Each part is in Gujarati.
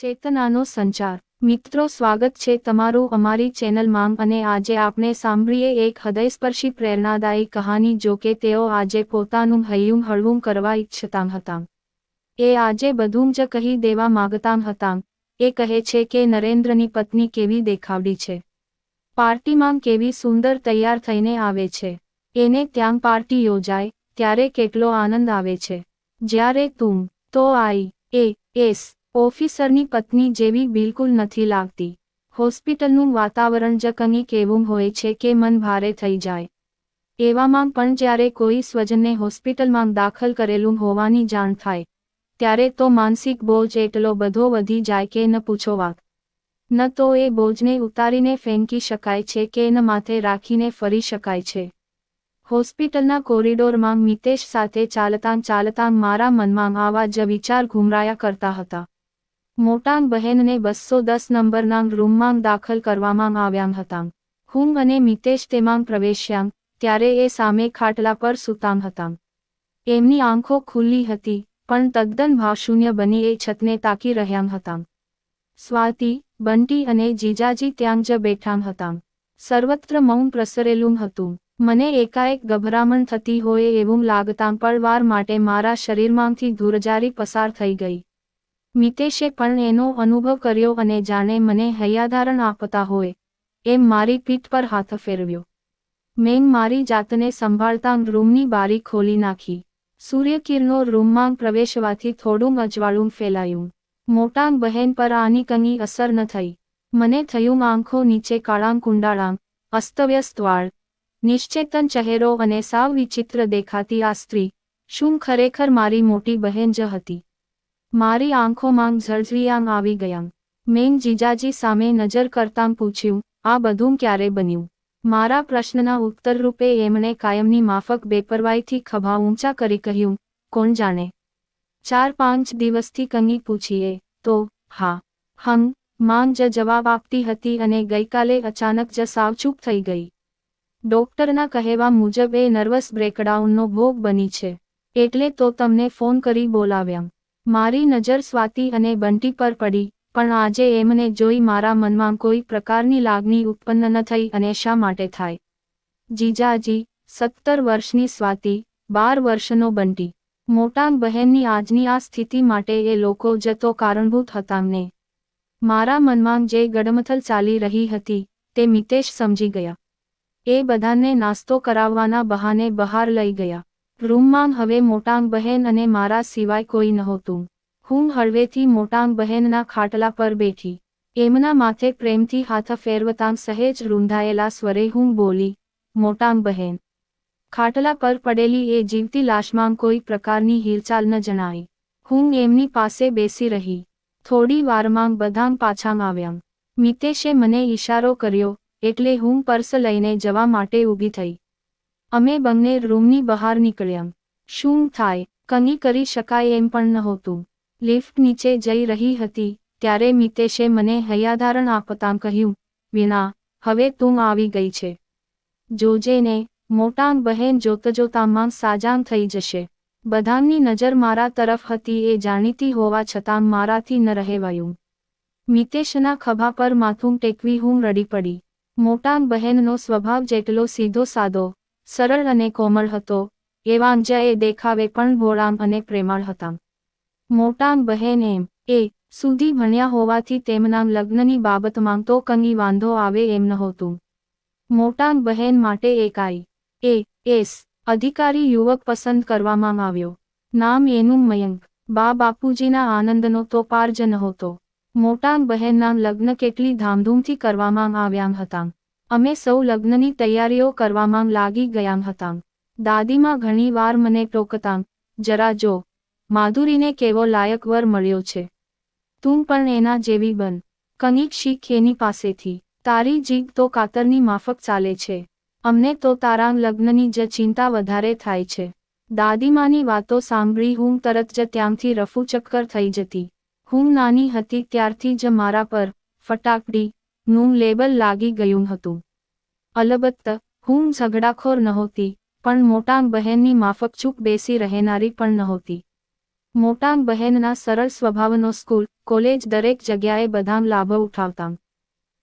ચેતનાનો સંચાર. મિત્રો, સ્વાગત છે તમારું અમારી ચેનલમાં અને આજે આપણે સાંભળીએ એક હૃદયસ્પર્શી પ્રેરણાદાયી કહાની, જો કે તેઓ આજે પોતાનું હૈયું હળવું કરવા ઈચ્છતા હતા. એ આજે બધું જ કહી દેવા માગતા હતા. એ કહે છે કે નરેન્દ્રની પત્ની કેવી દેખાવડી છે. પાર્ટીમાં કેવી સુંદર તૈયાર થઈને આવે છે. એને ત્યાં પાર્ટી યોજાય, ત્યારે કેટલો આનંદ આવે છે. જ્યારે તું, તો આઈ, એ, એસ ઓફિસરની પત્ની જેવી બિલકુલ નથી લાગતી. હોસ્પિટલનું વાતાવરણ જ કંઈક કેવું હોય છે કે મન ભારે થઈ જાય. એવામાં પણ જ્યારે કોઈ સ્વજનને હોસ્પિટલમાં દાખલ કરેલું હોવાની જાણ થાય, ત્યારે તો માનસિક બોજ એટલો બધો વધી જાય કે ન પૂછો વાત. ન તો એ બોજને ઉતારીને ફેંકી શકાય છે કે ન માથે રાખીને ફરી શકાય છે. હોસ્પિટલના કોરિડોરમાં મિતેશ સાથે ચાલતાં ચાલતાં મારા મનમાં આવા જ વિચાર ઘુમરાયા કરતા હતા. મોટાંગ બહેનને બસો દસ નંબરના રૂમમાં દાખલ કરવામાં આવ્યાં હતાં. હું અને મિતેશ તેમાં પ્રવેશ્યાં, ત્યારે એ સામે ખાટલા પર સૂતાં હતાં. એમની આંખો ખુલ્લી હતી, પણ તદ્દન ભાવશૂન્ય બની એ છતને તાકી રહ્યાં હતાં. સ્વાતિ, બંટી અને જીજાજી ત્યાં જ બેઠાં હતાં. સર્વત્ર મૌન પ્રસરેલું હતું. મને એકાએક ગભરામણ થતી હોય એવું લાગતાં પળવાર માટે મારા શરીરમાંથી ધૂરજારી પસાર થઈ ગઈ. મિતેશે પણ એનો અનુભવ કર્યો અને જાણે મને હૈયાધારણ આપતા હોય, એમ મારી પીઠ પર હાથ ફેરવ્યો. મેં મારી જાતને સંભાળતા રૂમની બારી ખોલી નાખી. સૂર્યકિરણો રૂમમાં પ્રવેશવાથી થોડું અજવાળું ફેલાયું. મોટાંગ બહેન પર આની કંઈ અસર ન થઈ. મને થયું આંખો નીચે કાળાં કુંડાળાં, અસ્તવ્યસ્ત વાળ, નિશ્ચેતન ચહેરો અને સાવ વિચિત્ર દેખાતી આ સ્ત્રી, શું ખરેખર મારી મોટી બહેન જ હતી? મારી આંખોમાં ઝળઝળિયાંગ આવી ગયાં. મેં જીજાજી સામે નજર કરતાં પૂછ્યું, આ બધું ક્યારે બન્યું? મારા પ્રશ્નના ઉત્તરરૂપે એમણે કાયમની માફક બેપરવાઈથી ખભા ઊંચા કરી કહ્યું, કોણ જાણે? ચાર પાંચ દિવસથી કંઈ પૂછીએ, તો, હા. હમ, માંગ જ જવાબ આપતી હતી અને ગઈકાલે અચાનક જ સાવચૂપ થઈ ગઈ. ડોક્ટરના કહેવા મુજબ એ નર્વસ બ્રેકડાઉનનો ભોગ બની છે. એટલે તો તમને ફોન કરી બોલાવ્યા. મારી નજર સ્વાતિ અને બંટી પર પડી, પણ આજે એમને જોઈ મારા મનમાં કોઈ પ્રકારની લાગણી ઉત્પન્ન ન થઈ અને શા માટે થાય? જીજાજી, સત્તર વર્ષની સ્વાતિ, બાર વર્ષનો બંટી. મોટા બહેનની આજની આ સ્થિતિ માટે એ લોકો જતો કારણભૂત હતા ને મારા મનમાં જે ગડમથલ ચાલી રહી હતી, તે મિતેશ સમજી ગયા. એ બધાને નાસ્તો કરાવવાના બહાને બહાર લઈ ગયા. રૂમમાં હવે મોટાંગ બહેન અને મારા સિવાય કોઈ નહોતું. હું હળવેથી મોટાંગ બહેનના ખાટલા પર બેઠી. એમના માથે પ્રેમથી હાથ ફેરવતાં સહેજ રૂંધાયેલા સ્વરે હું બોલી, મોટાંગ બહેન, ખાટલા પર પડેલી એ જીવતી લાશમાં કોઈ પ્રકારની હિલચાલ ન જણાઈ હું એમની પાસે બેસી રહી. થોડી વારમાં બધાં પાછાં આવ્યાં. મિતેશે મને ઈશારો કર્યો, એટલે હું પર્સ લઈને જવા માટે ઊભી થઈ. અમે બંને રૂમની બહાર નીકળ્યા. શું થાય? કની કરી શકાય એમ પણ નહોતું. લિફ્ટ નીચે જઈ રહી હતી, ત્યારે મિતેશે મને હૈયાધારણ આપતાં કહ્યું વિના હવે તું આવી ગઈ છે. જોજે ને મોટાંગ બહેન જોતજોતામાં સાજાંગ થઈ જશે. બધાની નજર મારા તરફ હતી એ જાણીતી હોવા છતાં મારાથી ન રહેવાયું. મિતેશના ખભા પર માથું ટેકવી હું રડી પડી. મોટાંગ બહેનનો સ્વભાવ જેટલો સીધો સાદો સરળ અને કોમળ હતો. એવાં એ દેખાવે પણ ભોળામ અને પ્રેમાળ હતા. મોટામ બહેન એમ, એ, સુધી ભણ્યા હોવાથી તેમના લગ્નની બાબતમાં તો કંઈ વાંધો આવે એમ નહોતું. મોટાંગ બહેન માટે એકાઈ એ, એસ, અધિકારી યુવક પસંદ કરવામાં આવ્યો. નામ એનું મયંક, બા બાપુજીના આનંદનો તો પાર જ નહોતો. મોટાંગ બહેનના લગ્ન કેટલી ધામધૂમથી કરવામાં આવ્યા હતાં. અમે સૌ લગ્નની તૈયારીઓ કરવામાં લાગી ગયા હતાં. દાદીમાં ઘણીવાર મને ટોકતા, જરા જો, માધુરીને કેવો લાયક વર મળ્યો છે? તું પણ એના જેવી બન. કનિક શીખ એની પાસેથી. તારી જીભ તો કાતરની માફક ચાલે છે. અમને તો તારા લગ્નની જ ચિંતા વધારે થાય છે. દાદીમાની વાતો સાંભળી હું તરત જ ત્યાંથી રફુ ચક્કર થઈ જતી. હું નાની હતી ત્યારથી જ મારા પર ફટાકડી નું લેબલ લાગી ગયું હતું. અલબત્ત, હું ઝઘડાખોર નહોતી, પણ મોટાંગ બહેનની માફક ચૂપ બેસી રહેનારી પણ નહોતી. મોટાંગ બહેનના સરળ સ્વભાવનો સ્કૂલ, કોલેજ દરેક જગ્યાએ બધામ લાભ ઉઠાવતા.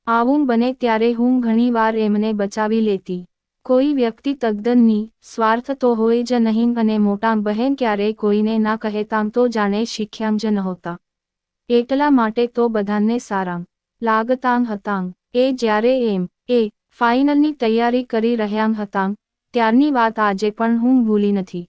આવું બને ત્યારે હું ઘણીવાર એમને બચાવી લેતી. કોઈ વ્યક્તિ તદ્દનની સ્વાર્થ તો હોય જ નહીં અને મોટામ બહેન ક્યારેય કોઈને ના કહેતામ તો જાણે શીખ્યામ જ નહોતા. એટલા માટે તો બધાને સારામ. લાગતામ હતાં એ જ્યારે એમ, એ ફાઇનલની તૈયારી કરી રહ્યાં હતાં ત્યારની વાત આજે પણ હું ભૂલી નથી.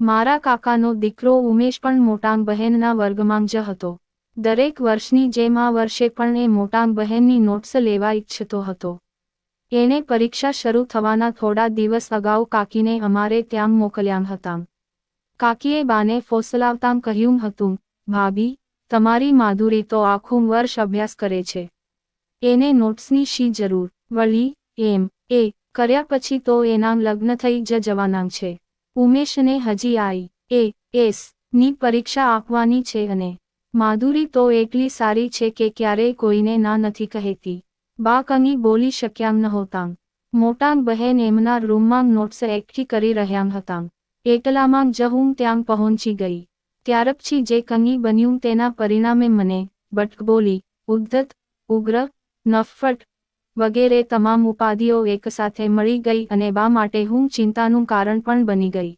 મારા કાકાનો દીકરો ઉમેશ પણ મોટામ બહેનના વર્ગમાં જ હતો. દરેક વર્ષની જેમ આ વર્ષે પણ એ મોટામ બહેનની નોટ્સ લેવા ઈચ્છતો હતો. એણે પરીક્ષા શરૂ થવાના થોડા દિવસ અગાઉ કાકીને અમારે ત્યાં મોકલ્યા હતા કાકીએ બાને ફોસલાવતાં કહ્યું હતું, ભાભી તમારી માધુરી તો આખું વર્ષ અભ્યાસ કરે છે. એને નોટ્સની શી જરૂર? વળી, એમ, એ, કર્યા પછી તો એના લગ્ન થઈ જ જવાના છે. ઉમેશને હજી આઈ, એ, એસ, ની પરીક્ષા આપવાની છે અને માધુરી તો એટલી સારી છે કે ક્યારેય કોઈને ના નથી કહેતી. બા કની બોલી શક્યા નહોતા મોટા બહેન એમના રૂમમાં નોટ્સ એકઠી કરી રહ્યા હતા એટલામાં જ હું ત્યાં પહોંચી ગઈ. ત્યાર પછી જે કંગી બન્યું તેના પરિણામે મને બટકબોલી ઉદ્ધત, ઉગ્ર નફટ વગેરે તમામ ઉપાધિઓ એકસાથે મળી ગઈ અને બા માટે હું ચિંતાનું કારણ પણ બની ગઈ.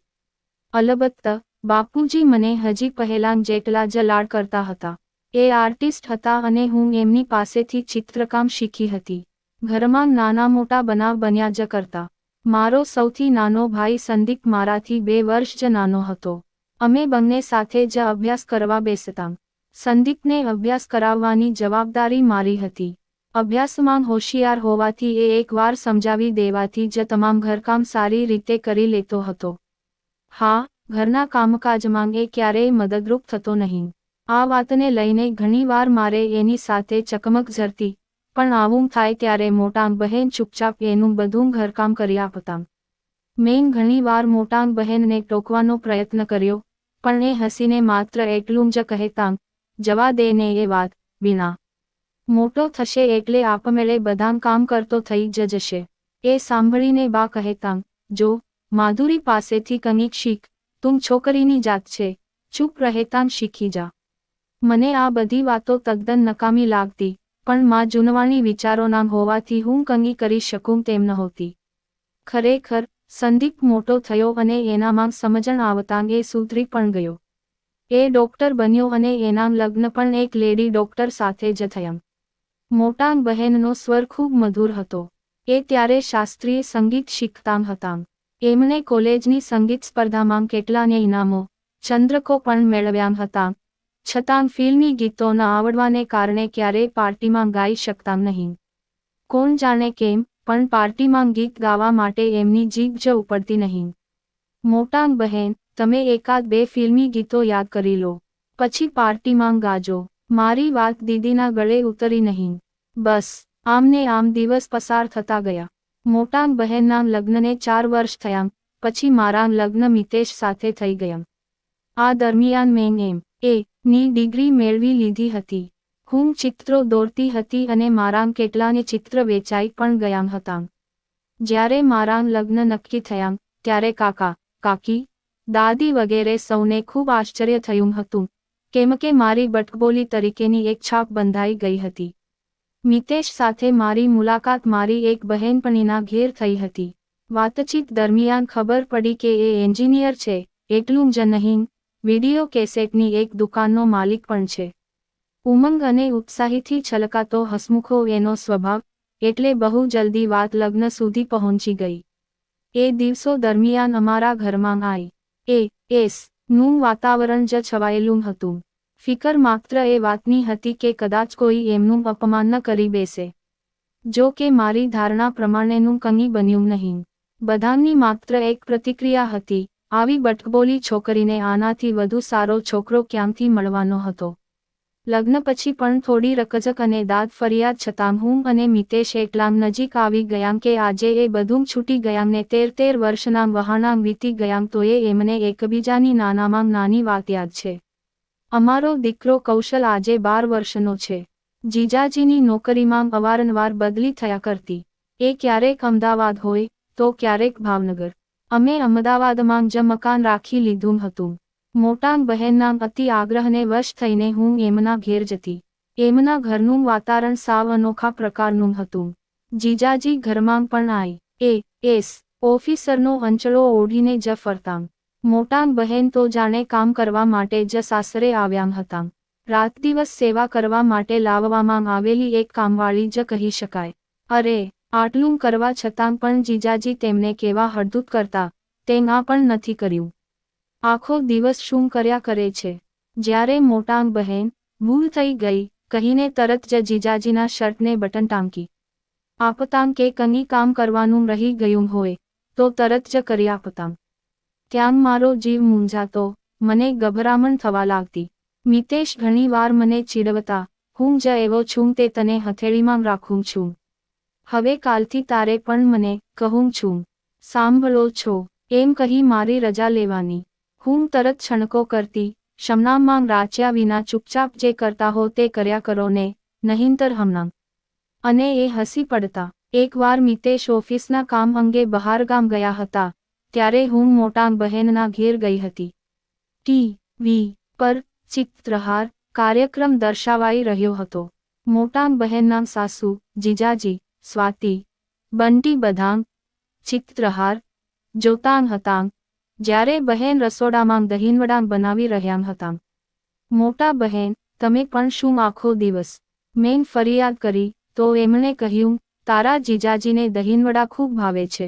અલબત્ત, બાપુજી મને હજી પહેલાં જેટલા જ લાડ કરતા હતા. એ આર્ટિસ્ટ હતા અને હું એમની પાસેથી ચિત્રકામ શીખી હતી. ઘરમાં નાના મોટા બનાવ બન્યા જ કરતા. મારો સૌથી નાનો ભાઈ સંદીપ મારાથી બે વર્ષ જ નાનો હતો. અમે બંને સાથે જ અભ્યાસ કરવા બેસતા. સંદીપને અભ્યાસ કરાવવાની જવાબદારી મારી હતી. અભ્યાસમાં હોશિયાર હોવાથી એ એકવાર સમજાવી દેવાથી જ તમામ ઘરકામ સારી રીતે કરી લેતો હતો. હા, ઘરના કામકાજમાં એ ક્યારેય મદદરૂપ થતો નહીં. આ વાતને લઈને ઘણીવાર મારે એની સાથે ચકમક ઝરતી પણ આવું થાય ત્યારે મોટા બહેન ચૂપચાપ એનું બધું ઘરકામ કરી આપતા મેં ઘણીવાર મોટાંગ બહેનને ટોકવાનો પ્રયત્ન કર્યો પણ એ હસીને માત્ર એટલું જ કહેતા, જવા દે ને એ વાત વિના મોટો થશે એટલે આપમેળે બધાં કામ કરતો થઈ જશે. એ સાંભળીને બા કહેતાં, જો, માધુરી પાસેથી કનિક શીખ, તું છોકરીની જાત છે, ચૂપ રહેતાં શીખી જા. મને આ બધી વાતો તદ્દન નકામી લાગતી, પણ માં જૂનવાણી વિચારોના હોવાથી હું કંગી કરી શકું તેમ નહોતી. ખરેખર સંદીપ મોટો થયો અને એનામાં સમજણ આવતાં એ સુધરી પણ ગયો. એ ડોક્ટર બન્યો અને એના લગ્ન પણ એક લેડી ડોક્ટર સાથે જ થયા. મોટાંગ બહેનનો સ્વર ખૂબ મધુર હતો. એ ત્યારે શાસ્ત્રીય સંગીત શીખતા હતા. એમણે કોલેજની સંગીત સ્પર્ધામાં કેટલાને ઇનામો, ચંદ્રકો પણ મેળવ્યા હતા. છતાં ફિલ્મી ગીતો ન આવડવાને કારણે ક્યારેય પાર્ટીમાં ગાઈ શકતા નહીં. કોણ જાણે કેમ પણ પાર્ટીમાં ગીત ગાવા માટે એમની જીભ જ ઉપડતી નહીં. મોટાંગ બહેન, તમે એકાદ બે ફિલ્મી ગીતો યાદ કરી લો. પછી પાર્ટીમાં ગાજો. મારી વાત દીદીના ગળે ઉતરી નહીં. બસ, આમને આમ દિવસ પસાર થતા ગયા. મોટા બહેનના લગ્નને ચાર વર્ષ થયા, પછી મારા લગ્ન મિતેશ સાથે થઈ ગયા. આ દરમિયાન મેં એમ. એ ની ડિગ્રી મેળવી લીધી હતી. હું ચિત્રો દોરતી હતી અને મારામ કેટલાને ચિત્ર વેચાઈ પણ ગયા હતા. જ્યારે મારામ લગ્ન નક્કી થયા, ત્યારે કાકા, કાકી, દાદી વગેરે સૌને ખૂબ આશ્ચર્ય થયું હતું, કેમ કે મારી બટકબોલી તરીકેની એક છાપ બંધાઈ ગઈ હતી. મિતેશ સાથે મારી મુલાકાત મારી એક બહેનપણીના ઘેર થઈ હતી. વાતચીત દરમિયાન ખબર પડી કે એ એન્જિનિયર છે, એટલું જ નહીં, વીડિયો કેસેટની એક દુકાનનો માલિક પણ છે. ઉમંગ અને ઉત્સાહીથી છલકાતો હસમુખો એનો સ્વભાવ, એટલે બહુ જલ્દી વાત લગ્ન સુધી પહોંચી ગઈ. એ દિવસો દરમિયાન અમારા ઘરમાં આઈ. એ, એસ, નું વાતાવરણ જ છવાયેલું હતું. ફિકર માત્ર એ વાતની હતી કે કદાચ કોઈ એમનું અપમાન ન કરી બેસે. જો કે મારી ધારણા પ્રમાણેનું કંઈ બન્યું નહીં. બધાની માત્ર એક પ્રતિક્રિયા હતી, આવી બટકબોલી છોકરીને આનાથી વધુ સારો છોકરો ક્યાંથી મળવાનો હતો? લગ્ન પછી પણ થોડી રકજક અને દાદ ફરિયાદ છતાં હું અને મિતેશ એટલામ નજીક આવી ગયામ કે આજે એ બધું છૂટી ગયામ ને તેર તેર વર્ષના વહાણામ વીતી ગયામ તો એ એમને એકબીજાની નાનામાં નાની વાત યાદ છે. અમારો દીકરો કૌશલ આજે બાર વર્ષનો છે. જીજાજીની નોકરીમાં અવારનવાર બદલી થયા કરતી. એ ક્યારેક અમદાવાદ હોય તો ક્યારેક ભાવનગર. અમે અમદાવાદમાં જ મકાન રાખી લીધું હતું. મોટાંગ બહેનના અતિ આગ્રહને વશ થઈને હું એમના ઘેર જતી. એમના ઘરનું વાતાવરણ સાવ અનોખા પ્રકારનું હતું. જીજાજી ઘરમાં પણ આઈ. એ, એસ, ઓફિસરનો અંચળો ઓઢીને જ ફરતાં. મોટાંગ બહેન તો જાણે કામ કરવા માટે જ સાસરે આવ્યા હતા. રાત દિવસ સેવા કરવા માટે લાવવામાં આવેલી એક કામવાળી જ કહી શકાય. અરે, આટલું કરવા છતાં પણ જીજાજી તેમને કેવા હળદૂત કરતા તે ના પણ નથી કર્યું. આખો દિવસ શું કર્યા કરે છે? જ્યારે મોટાંગ બહેન ભૂલ થઈ ગઈ, કહીને તરત જ જીજાજીના શર્ટને બટન ટાંકી. આપતામ કે કંઈ કામ કરવાનું રહી ગયું હોય, તો તરત જ કરી આપતામ ત્યાં મારો જીવ મૂંઝાતો, મને ગભરામણ થવા લાગતી. મિતેશ ઘણીવાર મને ચીડવતા, હું જ એવો છું તે તને હથેળીમાં રાખું છું. હવે કાલથી તારે પણ મને કહું છું. સાંભળો છો, એમ કહી મારી રજા લેવાની. હું તરત છણકો કરતી શમનામાં રાચ્યા વિના ચૂપચાપ જે કરતા હો તે કર્યા કરો ને, નહીંતર હમણાં. અને એ હસી પડતા, એકવાર મિતેશ ઓફિસના કામ અંગે બહારગામ ગયા હતા, ત્યારે હું મોટાંગ બહેનના ઘેર ગઈ હતી. ટી. વી. પર ચિત્રહાર કાર્યક્રમ દર્શાવાઈ રહ્યો હતો. મોટાંગ બહેનના સાસુ, જીજાજી, સ્વાતિ, બંટી બધાંગ, ચિત્રહાર, જોતાંગ હતાંગ જ્યારે બહેન રસોડામાં દહીંવડાં બનાવી રહ્યા હતા. મોટા બહેન, તમે પણ શું આખો દિવસ? મેં ફરિયાદ કરી, તો એમણે કહ્યું, તારા જીજાજીને દહીંવડા ખૂબ ભાવે છે.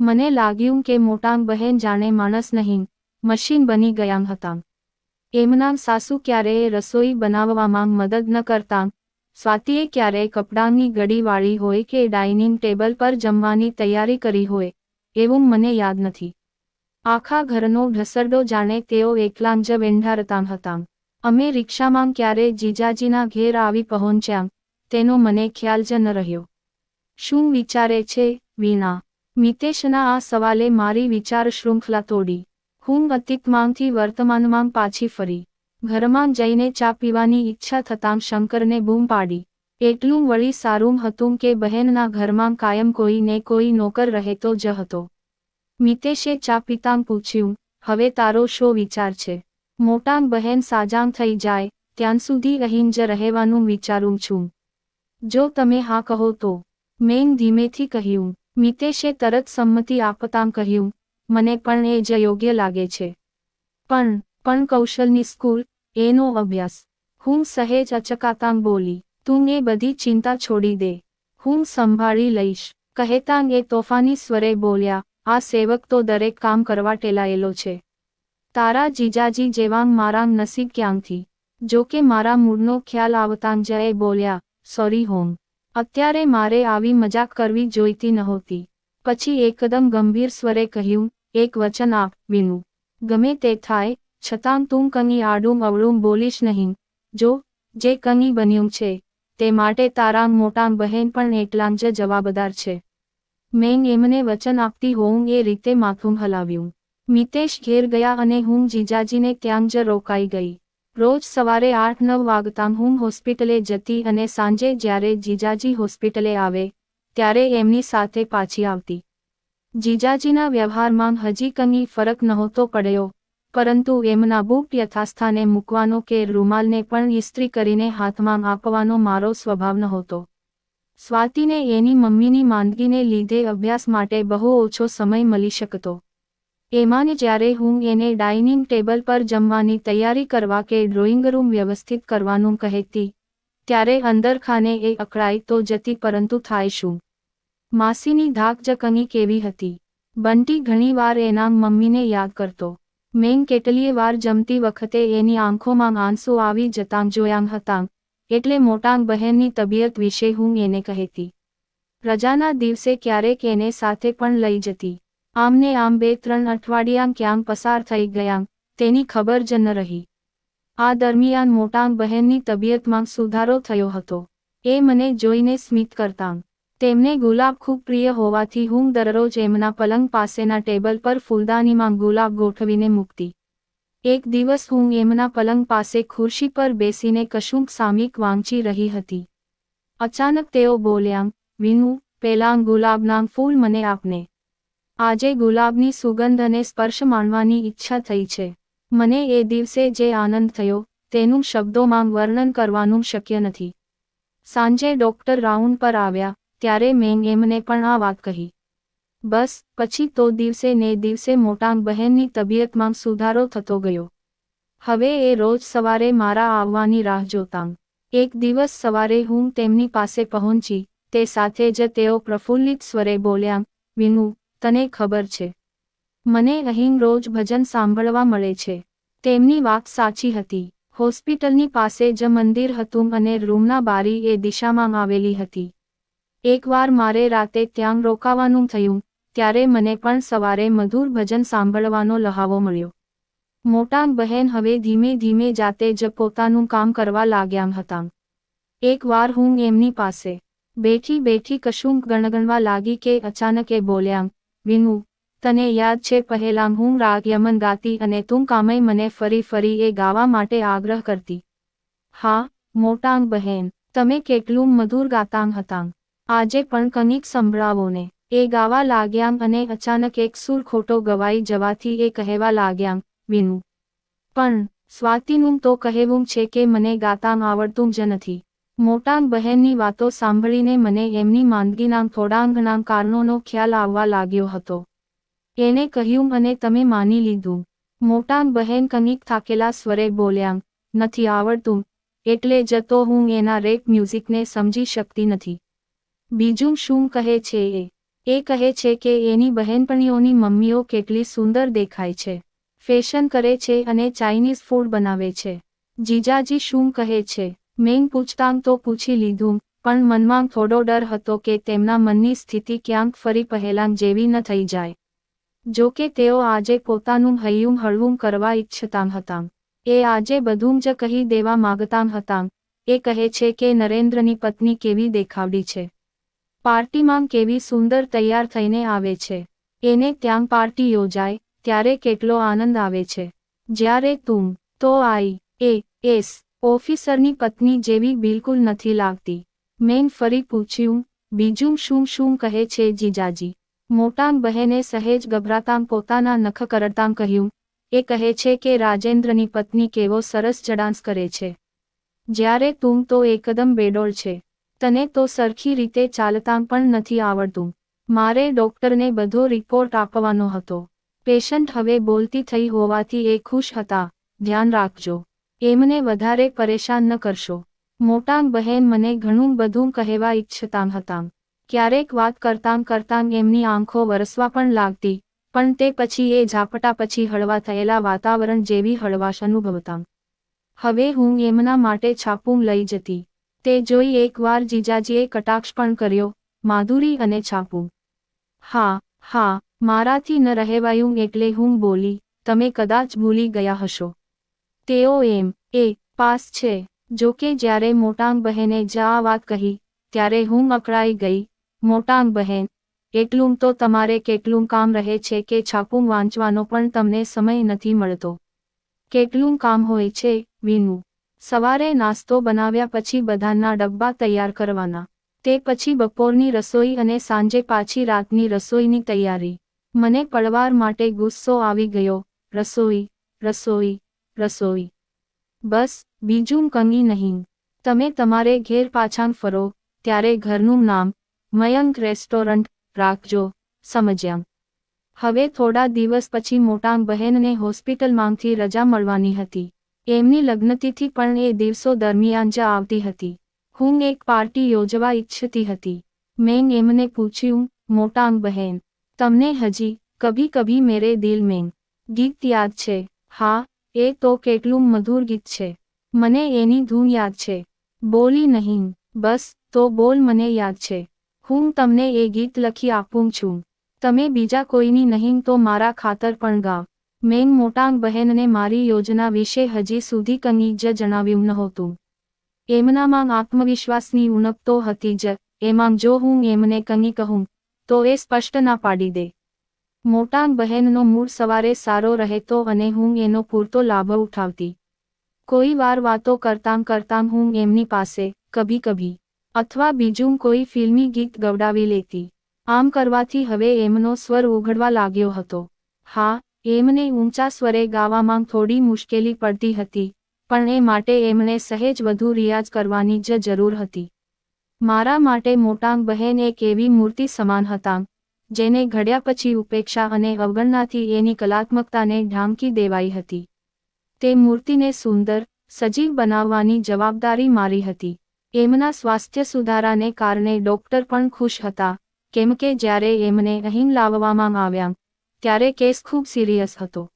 મને લાગ્યું કે મોટાંગ બહેન જાણે માણસ નહીં, મશીન બની ગયા હતા. એમના સાસુ ક્યારેય રસોઈ બનાવવામાં મદદ ન કરતા. સ્વાતિએ ક્યારેય કપડાંની ગડી વાળી હોય કે ડાઇનિંગ ટેબલ પર જમવાની તૈયારી કરી હોય, એવું મને યાદ નથી. આખા ઘરનો ઢસરડો જાણે તેઓ એકલાં જ વેંઢારતા હતા. અમે રિક્ષામાં ક્યારે જીજાજીના ઘેર આવી પહોંચ્યા, તેનો મને ખ્યાલ જ ન રહ્યો. શું વિચારે છે, વીણા? મિતેશના આ સવાલે મારી વિચાર શૃંખલા તોડી. હું અતીતમાંથી વર્તમાનમાં પાછી ફરી. ઘરમાં જઈને ચા પીવાની ઈચ્છા થતાં શંકરને બૂમ પાડી. એટલું વળી સારું હતું કે બહેનના ઘરમાં કાયમ કોઈ ને કોઈ નોકર રહેતો જ હતો. મિતેશે ચા પીતાં પૂછ્યું, હવે તારો શો વિચાર છે? મોટાંગ બહેન સાજાંગ થઈ જાય, ત્યાં સુધી રહીને જ રહેવાનું વિચારું છું. જો તમે હા કહો તો. મેં ધીમેથી કહ્યું, મિતેશે તરત સંમતિ આપતાં કહ્યું, મને પણ એ જ યોગ્ય લાગે છે. પણ પણ કૌશલની સ્કૂલ, એનો અભ્યાસ. હું સહેજ અચકાતાં બોલી, તું એ બધી ચિંતા છોડી દે. હું સંભાળી લઈશ. કહેતાંગ એ તોફાની સ્વરે બોલ્યા આ સેવક તો દરેક કામ કરવા ટેલાયેલો છે. તારા જીજાજી જેવાંગ મારા નસીબ ક્યાંથી જો કે મારા મૂળનો ખ્યાલ આવતાં જય બોલ્યા, સોરી હોમ અત્યારે મારે આવી મજાક કરવી જોઈતી નહોતી. પછી એકદમ ગંભીર સ્વરે કહ્યું, એક વચન આપ, વિનું. ગમે તે થાય, છતાં તું કંઈ આડું અવળું બોલીશ નહીં. જો, જે કની બન્યું છે, તે માટે તારા મોટા બહેન પણ એટલાં જ જવાબદાર છે. મેં એમને વચન આપતી હોઉં એ રીતે માથું હલાવ્યું. મિતેશ ઘેર ગયા અને હું જીજાજીને ત્યાં જ રોકાઈ ગઈ. રોજ સવારે આઠ નવ વાગતા હું હોસ્પિટલે જતી અને સાંજે જ્યારે જીજાજી હોસ્પિટલે આવે, ત્યારે એમની સાથે પાછી આવતી. જીજાજીના વ્યવહારમાં હજી કંઈ ફરક નહોતો પડ્યો, પરંતુ એમના બુટ યથાસ્થાને મૂકવાનો કે રૂમાલને પણ ઇસ્ત્રી કરીને હાથમાં આપવાનો મારો સ્વભાવ નહોતો. સ્વાતિને એની મમ્મીની માંદગીને લીધે અભ્યાસ માટે બહુ ઓછો સમય મળી શકતો. એમાં જ્યારે હું એને ડાઇનિંગ ટેબલ પર જમવાની તૈયારી કરવા કે ડ્રોઈંગ રૂમ વ્યવસ્થિત કરવાનું કહેતી, ત્યારે અંદરખાને એ અકળાઈ તો જતી પરંતુ થાય શું? માસીની ધાક જકની કેવી હતી? બંટી ઘણીવાર એના મમ્મીને યાદ કરતો. મેં કેટલીય વાર જમતી વખતે એની આંખોમાં આંસુ આવી જતાં જોયાં હતાં. એટલે મોટાંગ બહેનની તબિયત વિશે હું એને કહેતી. રજાના દિવસે ક્યારેક એને સાથે પણ લઈ જતી. આમને આમ બે ત્રણ અઠવાડિયા ક્યાં પસાર થઈ ગયા તેની ખબર જ ન રહી. આ દરમિયાન મોટાંગ બહેનની તબિયતમાં સુધારો થયો હતો. એ મને જોઈને સ્મિત કરતાં. તેમને ગુલાબ ખૂબ પ્રિય હોવાથી હું દરરોજ એમના પલંગ પાસેના ટેબલ પર ફૂલદાનીમાં ગુલાબ ગોઠવીને મૂકતી. એક દિવસ હું એમના પલંગ પાસે ખુરશી પર બેસીને કશુંક સામિક વાંચી રહી હતી. અચાનક તેઓ બોલ્યા, વિનુ, પેલાં ગુલાબના ફૂલ મને આપને. આજે ગુલાબની સુગંધ અને સ્પર્શ માણવાની ઈચ્છા થઈ છે. મને એ દિવસે જે આનંદ થયો, તેનું શબ્દોમાં વર્ણન કરવાનું શક્ય નથી. સાંજે ડોક્ટર રાઉન્ડ પર આવ્યા, ત્યારે મેં એમને પણ આ વાત કહી. બસ, પછી તો દિવસે ને દિવસે મોટાંગ બહેનની તબિયતમાં સુધારો થતો ગયો. હવે એ રોજ સવારે મારા આવવાની રાહ જોતાંગ એક દિવસ સવારે હું તેમની પાસે પહોંચી, તે સાથે જ તેઓ પ્રફુલ્લિત સ્વરે બોલ્યા, વિનુ, તને ખબર છે. મને અહીં રોજ ભજન સાંભળવા મળે છે. તેમની વાત સાચી હતી. હોસ્પિટલની પાસે જ મંદિર હતું અને રૂમના બારી એ દિશામાં આવેલી હતી. એકવાર મારે રાતે ત્યાં રોકાવાનું થયું ત્યારે મને પણ સવારે મધુર ભજન સાંભળવાનો લહાવો મળ્યો. મોટાંગ બહેન હવે ધીમે ધીમે જાતે જ પોતાનું કામ કરવા લાગ્યા હતા. એકવાર હું એમની પાસે બેઠી બેઠી કશું ગણગણવા લાગી કે અચાનક એ બોલ્યા, વિનુ, તને યાદ છે પહેલાં હું રાગ યમન ગાતી અને તું કામય મને ફરી ફરી એ ગાવા માટે આગ્રહ કરતી. હા મોટાંગ બહેન, તમે કેટલું મધુર ગાતાંગ હતાંગ આજે પણ કંઈક સંભળાવો ને એ ગાવા લાગ્યામ અને અચાનક એક સૂર ખોટો ગવાઈ જવાથી એ કહેવા લાગ્યામ, વિનુ. પણ, સ્વાતિનું તો કહેવું છે કે મને ગાતામ આવડતું જ નથી. મોટાંગ બહેનની વાતો સાંભળીને મને એમની માંદગીના થોડાંગના કારણોનો ખ્યાલ આવવા લાગ્યો હતો. એને કહ્યું અને તમે માની લીધું. મોટાંગ બહેન કનિક થાકેલા સ્વરે બોલ્યાંગ નથી આવડતું, એટલે જ તો હું એના રેપ મ્યુઝિકને સમજી શકતી નથી. બીજું શું કહે છે એ? એ કહે છે કે એની બહેનપણીઓની મમ્મીઓ કેટલી સુંદર દેખાય છે. ફેશન કરે છે અને ચાઇનીઝ ફૂડ બનાવે છે. જીજાજી શું કહે છે? મેં પૂછતાંગ તો પૂછી લીધું, પણ મનમાં થોડો ડર હતો કે તેમના મનની સ્થિતિ ક્યાંક ફરી પહેલાં જેવી ન થઈ જાય. જો કે તેઓ આજે પોતાનું હૈયું હળવું કરવા ઈચ્છતા હતા. એ આજે બધું જ કહી દેવા માગતા હતા. એ કહે છે કે નરેન્દ્રની પત્ની કેવી દેખાવડી છે. પાર્ટીમાં કેવી સુંદર તૈયાર થઈને આવે છે. એને ત્યાં પાર્ટી યોજાય, ત્યારે કેટલો આનંદ આવે છે. જ્યારે તું, તો આઈ, એ, એસ, ઓફિસરની પત્ની જેવી બિલકુલ નથી લાગતી. મેં ફરી પૂછ્યું, બીજું શું શું કહે છે જીજાજી? મોટામ બહેને સહેજ ગભરાતાં પોતાના નખ કરડતાં કહ્યું, એ કહે છે કે રાજેન્દ્રની પત્ની કેવો સરસ જડાંસ કરે છે. જ્યારે તું તો એકદમ બેડોળ છે. તને તો સરખી રીતે ચાલતા પણ નથી આવડતું. મારે ડોક્ટરને બધો રિપોર્ટ આપવાનો હતો. પેશન્ટ હવે બોલતી થઈ હોવાથી એ ખુશ હતા. ધ્યાન રાખજો. એમને વધારે પરેશાન ન કરશો. મોટાંગ બહેન મને ઘણું બધું કહેવા ઈચ્છતા હતાં. ક્યારેક વાત કરતાં કરતાં એમની આંખો વરસવા પણ લાગતી, પણ તે પછી એ ઝાપટા પછી હળવા થયેલા વાતાવરણ જેવી હળવાશ અનુભવતાં. હવે હું એમના માટે છાપું લઈ જતી. તે જોઈ એકવાર જીજાજીએ કટાક્ષ પણ કર્યો, માધુરી અને છાપું. હા હા, મારાથી ન રહેવાયું એટલે હું બોલી, તમે કદાચ ભૂલી ગયા હશો. તેઓ એમ, એ, પાસ છે. જો કે જ્યારે મોટાંગ બહેને જ આ વાત કહી, ત્યારે હું અકળાઈ ગઈ. મોટાંગ બહેન, એટલું તો તમારે કેટલું કામ રહે છે કે છાપું વાંચવાનો પણ તમને સમય નથી મળતો. કેટલું કામ હોય છે, વિનું. સવારે નાસ્તો બનાવ્યા પછી બધાના ડબ્બા તૈયાર કરવાના. તે પછી બપોરની રસોઈ અને સાંજે પાછી રાતની રસોઈની તૈયારી. મને પડવાર માટે ગુસ્સો આવી ગયો. રસોઈ રસોઈ રસોઈ. બસ, બીજું કંઈ નહીં. તમે તમારે ઘેર પાછાં ફરો. ત્યારે ઘરનું નામ, મયંક રેસ્ટોરન્ટ, રાખજો. સમજ્યા. હવે થોડા દિવસ પછી મોટાંગ બહેનને હોસ્પિટલમાંથી રજા મળવાની હતી. એમની લગ્નતિથિ પણ એ દિવસો દરમિયાન જ આવતી હતી. હું એક પાર્ટી યોજવા ઈચ્છતી હતી. મેં એમને પૂછ્યું મોટાંગ બહેન, તમને હજી કભી કભી મેરે દિલ મેં ગીત યાદ છે? હા, એ તો કેટલું મધુર ગીત છે. મને એની ધૂન યાદ છે. બોલી નહીં, બસ, તો બોલ મને યાદ છે. હું તમને એ ગીત લખી આપું છું. તમે બીજા કોઈની નહીં તો મારા ખાતર પણ ગાવ. મેન મોટાંગ બહેનને મારી યોજના વિશે હજી સુધી કંઈ જ જણાવ્યું નહોતું. એમનામાં આત્મવિશ્વાસની ઉણપ તો હતી જ, એમાં જો હું એમને કંઈ કહું, તો એ સ્પષ્ટ ના પાડી દે. મોટાંગ બહેનનો મૂળ સવારે સારો રહેતો અને હું એનો પૂરતો લાભ ઉઠાવતી. કોઈ વાર વાતો કરતાં કરતાં હું એમની પાસે, કભી કભી, અથવા બીજું કોઈ ફિલ્મી ગીત ગવડાવી લેતી. આમ કરવાથી હવે એમનો સ્વર ઉઘડવા લાગ્યો હતો. હા એમને ઊંચા સ્વરે ગાવામાં થોડી મુશ્કેલી પડતી હતી, પણ એ માટે એમણે સહેજ વધુ રિયાઝ કરવાની જ જરૂર હતી. મારા માટે મોટાંગ બહેન એક એવી મૂર્તિ સમાન હતા જેને ઘડ્યા પછી ઉપેક્ષા અને અવગણનાથી એની કલાત્મકતાને ઢાંકી દેવાઈ હતી. તે મૂર્તિને સુંદર, સજીવ બનાવવાની જવાબદારી મારી હતી. એમના સ્વાસ્થ્ય સુધારાને કારણે ડોક્ટર પણ ખુશ હતા, કેમ કે જ્યારે એમને અહીં લાવવામાં આવ્યા ત્યારે કેસ ખૂબ સિરિયસ હતો.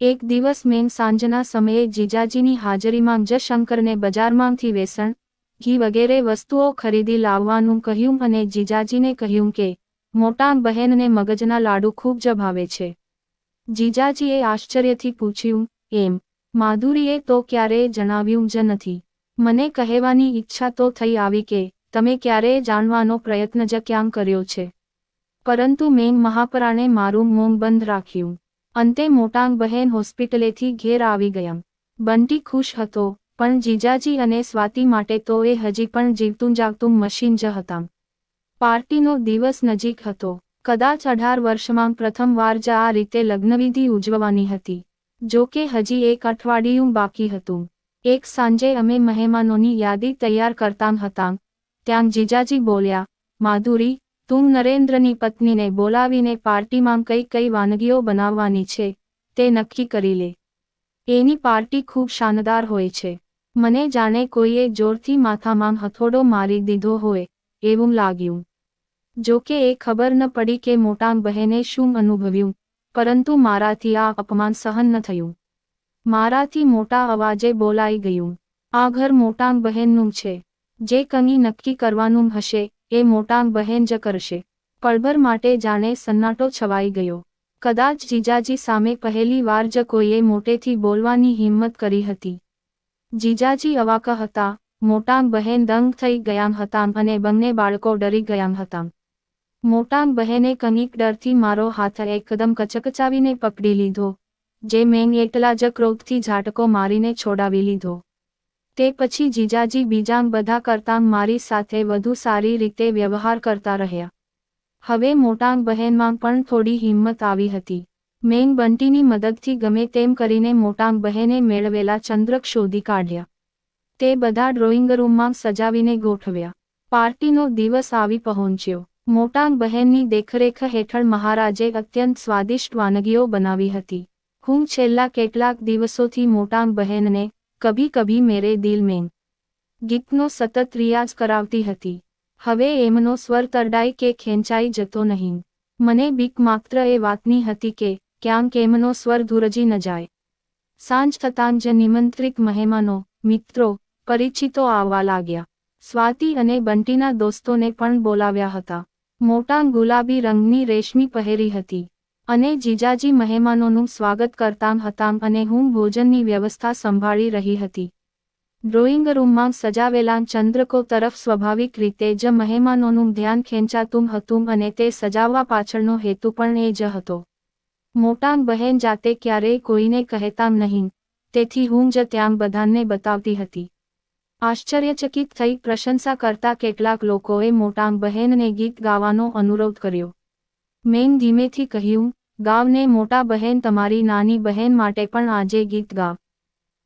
એક દિવસ મેન સાંજના સમયે જીજાજીની હાજરીમાં જયશંકરને બજારમાંથી વેસણ, ઘી વગેરે વસ્તુઓ ખરીદી લાવવાનું કહ્યું અને જીજાજીને કહ્યું કે, મોટા બહેનને મગજના લાડુ ખૂબ જ ભાવે છે. જીજાજીએ આશ્ચર્યથી પૂછ્યું, એમ, માધુરીએ તો ક્યારેય જણાવ્યું જ નથી. મને કહેવાની ઈચ્છા તો થઈ આવી કે, તમે ક્યારેય જાણવાનો પ્રયત્ન જ ક્યાં કર્યો છે. પરંતુ મેં મહાપરાણે મારું મોં બંધ રાખ્યું. અંતે મોટાંગ બહેન હોસ્પિટલેથી ઘેર આવી ગયા. બંટી ખુશ હતો, પણ જીજાજી અને સ્વાતિ માટે તો એ હજી પણ જીવતું જાગતું મશીન જ હતા. પાર્ટીનો દિવસ નજીક હતો. કદાચ અઢાર વર્ષમાં પ્રથમવાર જ આ રીતે લગ્નવિધિ ઉજવવાની હતી. જો કે હજી એક અઠવાડિયું બાકી હતું. એક સાંજે અમે મહેમાનોની યાદી તૈયાર કરતા હતા. ત્યાં જીજાજી બોલ્યા, માધુરી તું નરેન્દ્રની પત્નીને બોલાવીને પાર્ટીમાં કઈ કઈ વાનગીઓ બનાવવાની છે, તે નક્કી કરી લે. એની પાર્ટી ખૂબ શાનદાર હોય છે. મને જાણે કોઈએ જોરથી માથામાં હથોડો મારી દીધો હોય, એવું લાગ્યું. જો કે એ ખબર ન પડી કે મોટા બહેને શું અનુભવ્યું, પરંતુ મારાથી આ અપમાન સહન ન થયું. મારાથી મોટા અવાજે બોલાઈ ગયું. આ ઘર મોટાંગ બહેનનું છે. જે કંઈ નક્કી કરવાનું હશે એ મોટાંગ બહેન જ કરશે. પળભર માટે જાણે સન્નાટો છવાઈ ગયો. કદાચ જીજાજી સામે પહેલી વાર જ કોઈએ મોટેથી બોલવાની હિંમત કરી હતી. જીજાજી અવાક હતા, મોટાંગ બહેન દંગ થઈ ગયા હતા અને બંને બાળકો ડરી ગયા હતા. મોટાંગ બહેને કનિક ડરથી મારો હાથ એકદમ કચકચાવીને પકડી લીધો, જે મેં એટલા જ ક્રોધથી ઝાટકો મારીને છોડાવી લીધો. તે પછી જીજાજી બીજામ બધા કરતાં મારી સાથે વધુ સારી રીતે વ્યવહાર કરતા રહ્યા. હવે મોટાંગ બહેનમાં પણ થોડી હિંમત આવી હતી. મેન બંટીની મદદથી ગમે તેમ કરીને મોટાંગ બહેને મેળવેલા ચંદ્રક શોધી કાઢ્યા. તે બધા ડ્રોઈંગ રૂમમાં સજાવીને ગોઠવ્યા. પાર્ટીનો દિવસ આવી પહોંચ્યો. મોટાંગ બહેનની દેખરેખ હેઠળ મહારાજે અત્યંત સ્વાદિષ્ટ વાનગીઓ બનાવી હતી. હું છેલ્લા કેટલાક દિવસોથી મોટાંગ બહેનને કભી કભી મેરે દિલ મેં ગીતનો સતત રિયાઝ કરાવતી હતી. હવે એમનો સ્વર તરડાઈ કે ખેંચાઈ જતો નહીં. મને બીક માત્ર એ વાતની હતી કે ક્યાંક એમનો સ્વર ધુરજી ન જાય. સાંજ થતાં જ નિમંત્રિત મહેમાનો, મિત્રો, પરિચિતો આવવા લાગ્યા. સ્વાતિ અને બંટીના દોસ્તોને પણ બોલાવ્યા હતા. મોટાં ગુલાબી રંગની રેશમી પહેરી હતી. અને જીજાજી મહેમાનોનું સ્વાગત કરતા હતા અને હું ભોજનની વ્યવસ્થા સંભાળી રહી હતી. ડ્રોઈંગ રૂમમાં સજાવેલા ચંદ્રકો તરફ સ્વાભાવિક રીતે જ મહેમાનોનું ધ્યાન ખેંચાતું હતું અને તે સજાવવા પાછળનો હેતુ પણ એ જ હતો. મોટાંગ બહેન જાતે ક્યારેય કોઈને કહેતા નહીં. તેથી હું જ ત્યાં બધાને બતાવતી હતી. આશ્ચર્યચકિત થઈ પ્રશંસા કરતા કેટલાક લોકોએ મોટાંગ બહેનને ગીત ગાવાનો અનુરોધ કર્યો. મેં ધીમેથી કહ્યું ગાવને મોટા બહેન તમારી નાની બહેન માટે પણ આજે ગીત ગાવ.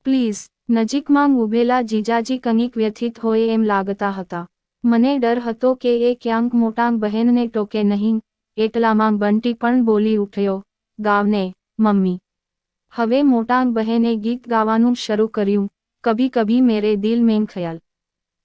પ્લીઝ, નજીકમાં ઊભેલા જીજાજી કંઈક વ્યથિત હોય એમ લાગતા હતા. મને ડર હતો કે એ ક્યાંક મોટાંગ બહેનને ટોકે નહીં, એટલામાં બંટી પણ બોલી ઉઠ્યો, ગાવને, મમ્મી. હવે મોટાંગ બહેને ગીત ગાવાનું શરૂ કર્યું, કભી કભી મેરે દિલ મેં ખયાલ.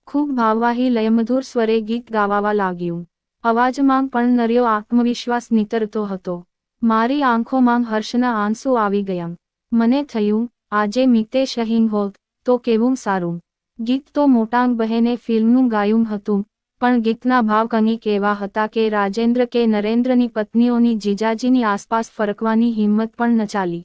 ખૂબ ભાવવાહી લયમધુર સ્વરે ગીત ગાવા લાગ્યું. અવાજમાં પણ નર્યો આત્મવિશ્વાસ નીતરતો હતો. મારી આંખોમાં હર્ષના આંસુ આવી ગયા. મને થયું, આજે મિતેશ અહીં હોત, તો કેવું સારું. ગીત તો મોટાંગ બહેને ફિલ્મનું ગાયું હતું, પણ ગીતના ભાવ કંઈ એવા હતા કે રાજેન્દ્ર કે નરેન્દ્રની પત્નીઓની જીજાજીની આસપાસ ફરકવાની હિંમત પણ ન ચાલી.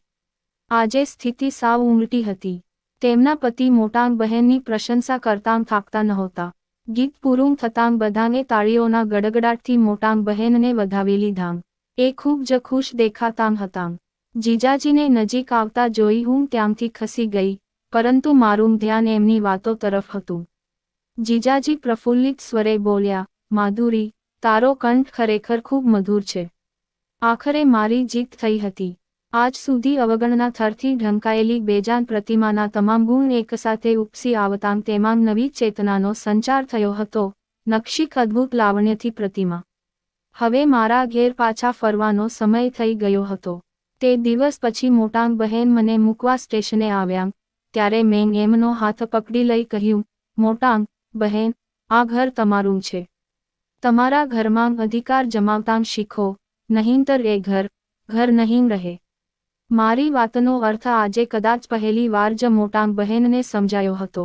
આજે સ્થિતિ સાવ ઉમટી હતી. તેમના પતિ મોટાંગ બહેનની પ્રશંસા કરતાં થાકતા નહોતા. ગીત પૂરું થતાં બધાને તાળીઓના ગડગડાટથી મોટાંગ બહેનને વધાવી લીધા. એ ખૂબ જ ખુશ દેખાતા હતા. જીજાજીને નજીક આવતા જોઈ હું ત્યાંથી ખસી ગઈ, પરંતુ મારું ધ્યાન એમની વાતો તરફ હતું. જીજાજી પ્રફુલ્લિત સ્વરે બોલ્યા, માધુરી, તારો કંઠ ખરેખર ખૂબ મધુર છે. આખરે મારી જીત થઈ હતી. આજ સુધી અવગણના થરથી ઢંકાયેલી બેજાન પ્રતિમાના તમામ ગુણ એકસાથે ઉપસી આવતાં તેમાં નવી ચેતનાનો સંચાર થયો હતો. નક્ષિક અદ્ભુત લાવણ્યથી પ્રતિમા હવે મારા ઘેર પાછા ફરવાનો સમય થઈ ગયો હતો. તે દિવસ પછી મોટાંગ બહેન મને મૂકવા સ્ટેશને આવ્યા, ત્યારે મેં એમનો હાથ પકડી લઈ કહ્યું મોટાંગ બહેન, આ ઘર તમારું છે. તમારા ઘરમાં અધિકાર જમાવતાં શીખો, નહીંતર એ ઘર ઘર નહીં રહે. મારી વાતનો અર્થ આજે કદાચ પહેલી વાર જ મોટાંગ બહેનને સમજાયો હતો.